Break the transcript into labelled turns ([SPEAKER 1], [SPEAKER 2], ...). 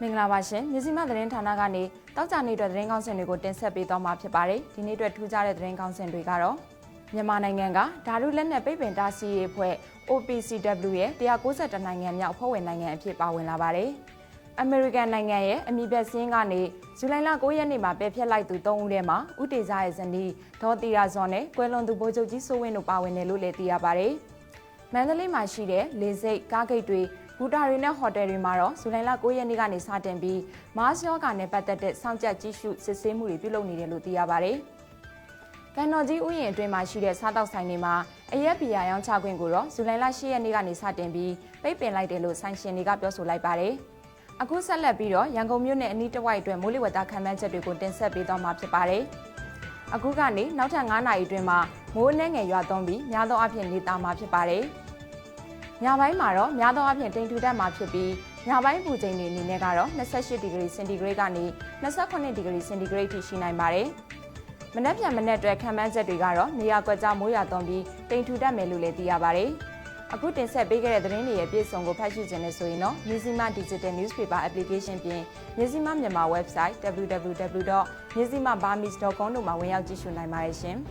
[SPEAKER 1] မင်္ဂလာပါရှင်မြစီမသတင်းဌာနကနေတောက်ကြနေ့အတွက်သတင်းကောင်းစင်တွေကိုတင်ဆက်ပေးသွားမှာဖြစ်ပါတယ်ဒီနေ့အတွက်ထူးခြားတဲ့သတင်းကောင်းစင်တွေကတော့မြန်မာနိုင်ငံကဓာတုလက်နက်ပိတ်ပင်တားဆီးရေးအဖွဲ့ OPCW ရဲ့192နိုင်ငံမြောက်အဖွဲ့ဝင်နိုင်ငံအဖြစ်ပါဝင်လာပါတယ်အမေရိကန်နိုင်ငံရဲ့အမိဘက်စင်းကနေဇူလိုင်လ9ရက်နေ့မှာပယ်ဖျက်လိုက်သူ3ဦးထဲမှာဥတေဇာရဲ့ဇနီးဒေါ်တီယာဇွန်နဲ့ကွယ်လွန်သူဗိုလ်ချုပ်ကြီးစိုးဝင်းတို့ပါဝင်တယ်လို့လည်းသိရပါတယ်မန္တလေးမှာရှိတဲ့လေဆိပ်ကားဂိတ်တွေ ဘူတာတွေနဲ့ဟိုတယ်တွေမှာတော့ဇူလိုင်လ9ရက်နေ့ကနေစတင်ပြီးမားစ်ယောဂါနဲ့ပတ်သက်တဲ့စောင့်ကြပ်ကြည့်ရှုစစ်ဆေးမှုတွေပြုလုပ်နေတယ်လို့သိရပါတယ်။ကန်တော်ကြီးဥယျာဉ်အတွင်းမှာရှိတဲ့စားတောက်ဆိုင်တွေမှာအရက်ဘီယာရောင်းချခွင့်ကိုတော့ဇူလိုင်လ10ရက်နေ့ကနေစတင်ပြီးပိတ်ပင်လိုက်တယ်လို့ဆိုင်ရှင်တွေကပြောဆိုလိုက်ပါတယ်။အခုဆက်လက်ပြီးတော့ရန်ကုန်မြို့နယ်အနီးတစ်ဝိုက်အတွက်မိုးလေဝသခံမှန်းချက်တွေကိုတင်ဆက်ပေးသွားမှာဖြစ်ပါတယ်။အခုကနေနောက်ထပ်9နာရီအတွင်းမှာမိုးအနှဲငယ်ရွာသွန်းပြီးများသောအားဖြင့်နေသားမှာဖြစ်ပါတယ်။ ညပိုင်းမှာတော့များသောအားဖြင့်တိမ်ထူတတ်မှာဖြစ်ပြီးညပိုင်းပူချိန်တွေအနေနဲ့ကတော့28ဒီဂရီစင်တီဂရိတ်ကနေ28ဒီဂရီစင်တီဂရိတ်ထိရှိနိုင်ပါတယ်။မနက်ဖြန်မနက်အတွက်ခံမှန်းချက်တွေကတော့နေရာကွက်ကြားမိုးရွာသွန်းပြီးတိမ်ထူတတ်မယ်လို့လည်းသိရပါတယ်။အခုတင်ဆက်ပေးခဲ့တဲ့သတင်းတွေရဲ့ပြည့်စုံကိုဖတ်ရှုခြင်းနဲ့ဆိုရင်တော့ Mizima Digital Newspaper Application ပြင် Mizima မြန်မာ website www.mizimaburmese.com တို့မှာဝင်ရောက်ကြည့်ရှုနိုင်ပါတယ်ရှင်။